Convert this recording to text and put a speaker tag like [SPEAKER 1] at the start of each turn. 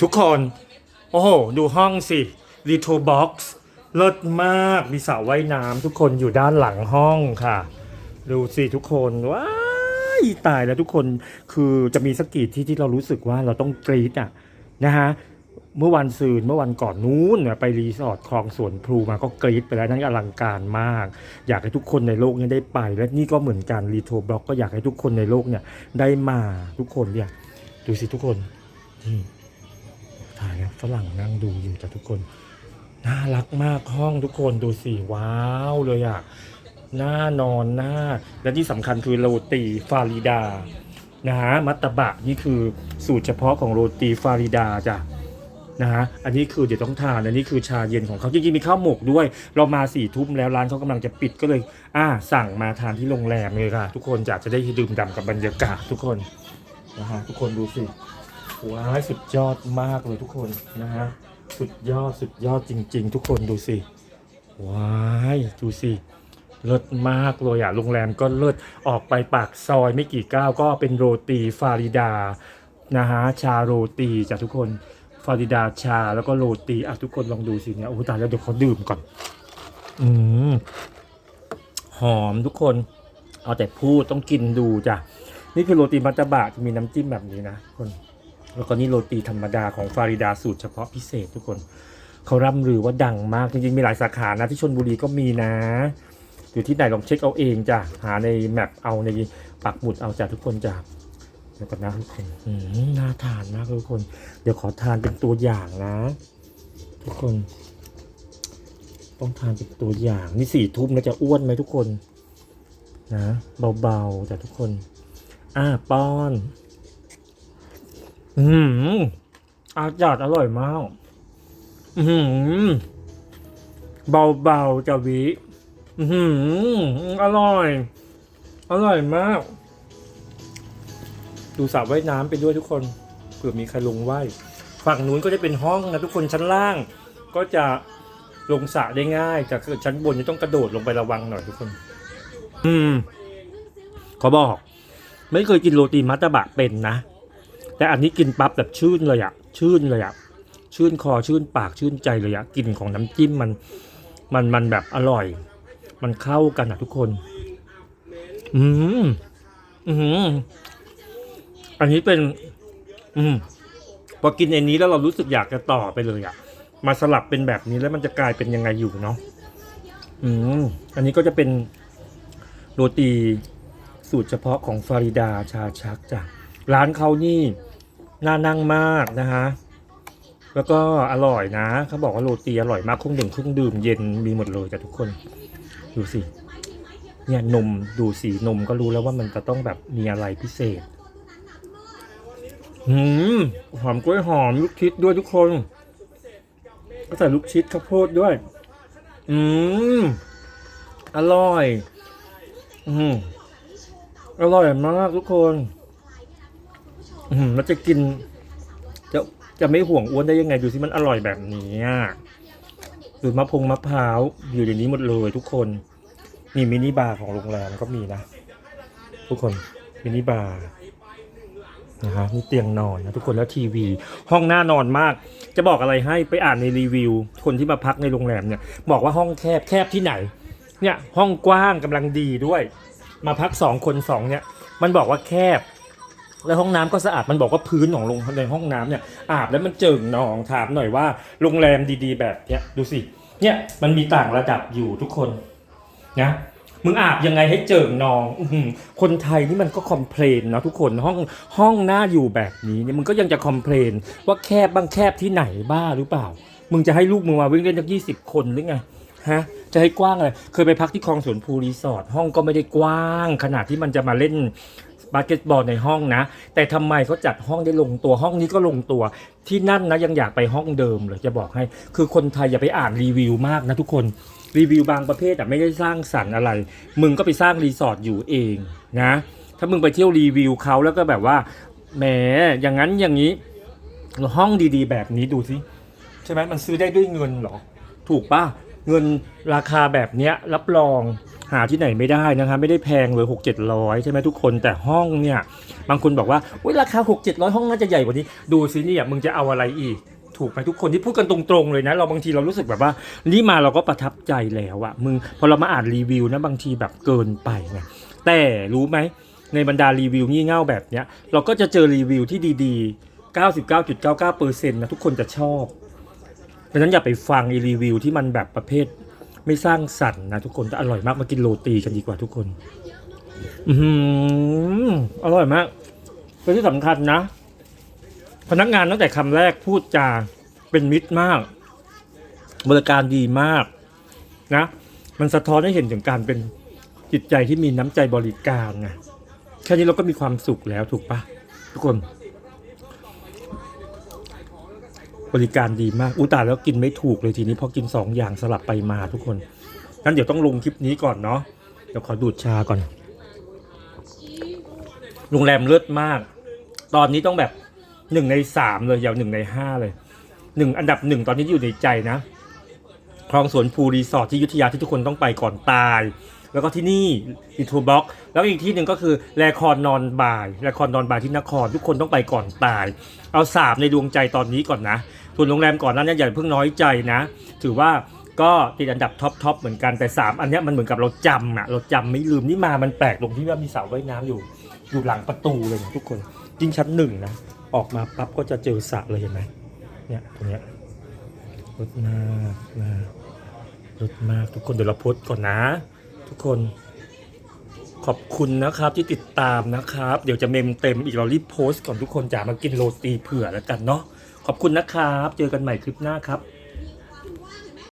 [SPEAKER 1] ทุกคน โอ้โห ดูห้องสิ r e t r o Box เลิศมาก มีสระว่ายน้ำทุกคนอยู่ด้านหลังห้องค่ะ ดูสิทุกคนว้ายตายแล้วทุกคนคือจะมีสักกี่ที่ที่เรารู้สึกว่าเราต้องกรี๊ดอะนะฮะเมื่อวันซืนเมื่อวันก่อนนู้นไปรีสอร์ทคลองสวนพลูมาก็กรี๊ดไปแล้วนั่นอลังการมาก อยากให้ทุกคนในโลกเนี้ได้ไป และนี่ก็เหมือนกันรีโทบล็อกก็อยากให้ทุกคนในโลกเนี่ยได้มาทุกคนเนี่ยดูสิทุกคน นี่ถ่ายนะฝรั่งนั่งดูอยู่จ้ะทุกคน น่ารักมากห้องทุกคนดูสิว้าวเลยอะน่านอนน่าและที่สำคัญคือโรตีฟาริดานะฮะมัตตบะนี่คือสูตรเฉพาะของโรตีฟาริดาจ้ะนะฮะอันนี้คือเดี๋ยวต้องทานอันนี้คือชาเย็นของเขาจริงๆมีข้าวหมกด้วย เรามาสี่ทุ่มแล้วร้านเขากำลังจะปิดก็เลย อ่า สั่งมาทานที่โรงแรมเลยค่ะ ทุกคนจะจะได้ดื่มด่ำกับบรรยากาศทุกคนนะฮะทุกคนดูสิ ว้ายสุดยอดมากเลยทุกคนนะฮะสุดยอดสุดยอดจริง ๆ ทุกคนดูสิว้ายดูสิเลิศมากเลยอะโรงแรมก็เลิศออกไปปากซอยไม่กี่ก้าวก็เป็นโรตีฟาริดานะฮะชาโรตีจ้ะทุกคนฟาริดาชาแล้วก็โรตีอะทุกคนลองดูสิเนี่ยโอ้ตายแล้วเดี๋ยวเขาดื่มก่อนอืมหอมทุกคน เอาแต่พูดต้องกินดูจ้ะนี่คือโรตีมัตตบะจะมีน้ำจิ้มแบบนี้นะคน แล้วก็นี่โรตีธรรมดาของฟาริดาสูตรเฉพาะพิเศษทุกคน เขาร่ำลือว่าดังมากจริงๆมีหลายสาขานะที่ชนบุรีก็มีนะ อยู่ที่ไหนลองเช็คเอาเองจ้ะหาในแมปเอาในปักหมุดเอาจ้ะทุกคนจ้ะเดี๋ยวก่อนนะทุกคนน่าทานมากทุกคน เดี๋ยวขอทานเป็นตัวอย่างนะ ทุกคน ต้องทานเป็นตัวอย่างนี่สี่ทุ่มแล้วจะอ้วนไหมทุกคน นะ เบาๆแต่ทุกคน อ่าป้อน อืมอาจารย์อร่อยมาก อืมเบาๆจะวิอืมอร่อย อร่อยมาก ดูสระว่ายน้ำไปด้วยทุกคนเผื่อมีใครลงว่ายฝั่งนู้นก็จะเป็นห้องนะทุกคนชั้นล่าง ก็จะลงสระได้ง่ายแต่ชั้นบนจะต้องกระโดดลงไประวังหน่อยทุกคน อืมขาบอก ไม่เคยกินโรตีมัตตบะเป็นนะ แต่อันนี้กินปั๊บแบบชื่นเลยอะชื่นเลยอะชื่นคอชื่นปากชื่นใจเลยอะกลิ่นของน้ำจิ้มมันมันมันแบบอร่อย มันเข้ากันอะทุกคน อืมอืมอันนี้เป็น อืมพอกินอันนี้แล้วเรารู้สึกอยากจะต่อไปเลยอะ่ะมาสลับเป็นแบบนี้แล้วมันจะกลายเป็นยังไงอยู่เนาะอืมอันนี้ก็จะเป็นโรตีสูตรเฉพาะของฟาริดาชาชักจ้ะร้านเขานี่ น่านั่งมากนะฮะแล้วก็อร่อยนะ เขาบอกว่าโรตีอร่อยมากเครื่องดื่มเครื่องดื่มเย็นมีหมดเลยจ้ะทุกคน ดูสิ เนี่ยนมดูสีนมก็รู้แล้วว่ามันจะต้องแบบมีอะไรพิเศษ หืม หอมกล้วยหอมลูกชิดด้วยทุกคน ก็ใส่ลูกชิดข้าวโพดด้วย อืม อร่อย อืมอร่อยมากทุกคน อืมมันจะกิน จะจะไม่ห่วงอ้วนได้ยังไงดูสิมันอร่อยแบบนี้อะดูมะพงมะพร้าวอยู่ในนี้หมดเลยทุกคนนี่มินิบาร์ของโรงแรมก็มีนะ ทุกคนมินิบาร์นะฮะมีเตียงนอนนะทุกคนแล้วทีวี ห้องน่านอนมาก จะบอกอะไรให้ไปอ่านในรีวิว คนที่มาพักในโรงแรมเนี่ยบอกว่าห้องแคบแคบที่ไหน เนี่ยห้องกว้างกำลังดีด้วย มาพักสองคนสองเนี่ย มันบอกว่าแคบ แล้วห้องน้ำก็สะอาดมันบอกว่าพื้นของโรงในห้องน้ำเนี่ยอาบแล้วมันเจิ่งนองถามหน่อยว่าโรงแรมดีๆ แบบเนี้ยดูสิเนี่ยมันมีต่างระดับอยู่ทุกคนนะมึงอาบยังไงให้เจิ่งนองอื้อหือคนไทยนี่มันก็คอมเพลนเนาะทุกคนห้องห้องหน้าอยู่แบบนี้เนี่ยมึงก็ยังจะคอมเพลนว่าแคบบ้างแคบที่ไหนบ้าหรือเปล่า มึงจะให้ลูกมึงมาวิ่งเล่นสักยี่สิบคนหรือไงฮะจะให้กว้างอะไรเคยไปพักที่คลองสวนภูรีสอร์ทห้องก็ไม่ได้กว้าง ขนาดที่มันจะมาเล่น บาสเกตบอลในห้องนะ แต่ทำไมเขาจัดห้องได้ลงตัวห้องนี้ก็ลงตัว ที่นั่นนะยังอยากไปห้องเดิมเลยจะบอกให้ คือคนไทยอย่าไปอ่านรีวิวมากนะทุกคนรีวิวบางประเภทอะไม่ได้สร้างสรรค์อะไร มึงก็ไปสร้างรีสอร์ทอยู่เองนะ ถ้ามึงไปเที่ยวรีวิวเขาแล้วก็แบบว่าแหมอย่างนั้นอย่างนี้ห้องดีๆ แบบนี้ดูสิใช่ไหมมันซื้อได้ด้วยเงินหรอ ถูกป่ะเงินราคาแบบเนี้ยรับรอง หาที่ไหนไม่ได้นะคะ ไม่ได้แพงเลยหกเจ็ดร้อยใช่ไหมทุกคนแต่ห้องเนี่ยบางคนบอกว่าอุ้ยราคาหกเจ็ดร้อยห้องน่าจะใหญ่กว่านี้ ดูสิเนี่ยมึงจะเอาอะไรอีกถูกไหมทุกคนที่พูดกันตรงๆเลยนะ เราบางทีเรารู้สึกแบบว่า นี่มาเราก็ประทับใจแล้วอะมึงพอเรามาอ่านรีวิวนะบางทีแบบเกินไปไงแต่รู้ไหมในบรรดารีวิวงี่เง่าแบบเนี้ยเราก็จะเจอรีวิวที่ดีๆ 99.99%นะทุกคนจะชอบดังนั้นอย่าไปฟังรีวิวที่มันแบบประเภท ไม่สร้างสรรค์นะทุกคนจะอร่อยมากมากินโรตีกันดีกว่าทุกคน อืออร่อยมากและที่สำคัญนะ พนักงานตั้งแต่คำแรกพูดจาเป็นมิตรมาก บริการดีมากนะ มันสะท้อนให้เห็นถึงการเป็นจิตใจที่มีน้ำใจบริการไงแค่นี้เราก็มีความสุขแล้วถูกปะทุกคน บริการดีมากอุยตส่าแล้วกินไม่ถูกเลยทีนี้พอกินสองอย่างสลับไปมาทุกคนงั้นเดี๋ยวต้องลงคลิปนี้ก่อนเนาะเดี๋ยวขอดูดชาก่อนโรงแรมเลิศมาก ตอนนี้ต้องแบบหนึ่งในสามเลยอย่างหนึ่งในห้าเลยหนึ่งอันดับหนึ่งตอนนี้อยู่ในใจนะคลองสวนภูรีสอร์ทที่ยุทธยาที่ทุกคนต้องไปก่อนตาย แล้วก็ที่นี่อีทูบ็อกแล้วอีกที่หนึ่งก็คือแลคอนนอนบ่ายแลคอนนอนบ่ายที่นคร ทุกคนต้องไปก่อนตาย เอาสามในดวงใจตอนนี้ก่อนนะส่วนโรงแรมก่อนนั้นเนี่ยอย่าเพิ่งน้อยใจนะ ถือว่าก็ติดอันดับท็อปทอปเหมือนกันแต่สามอันนี้มันเหมือนกับเราจำอะเราจำไม่ลืมนี่มามันแปลกตรงที่ว่ามีเสาว่ายน้ำอยู่ อยู่หลังประตูเลยนะทุกคนยิ่งชั้นหนึ่งนะออกมาปั๊บก็จะเจอสระเลยเห็นไหมเนี่ยตรงเนี้ยรถมากนะรถมากทุกคนเดี๋ยวเราโพสก่อนนะ ทุกคนขอบคุณนะครับที่ติดตามนะครับ เดี๋ยวจะเมมเต็มอีกเรารีบโพสต์ก่อนทุกคนจะมากินโรตีเผื่อแล้วกันเนาะขอบคุณนะครับ เจอกันใหม่คลิปหน้าครับ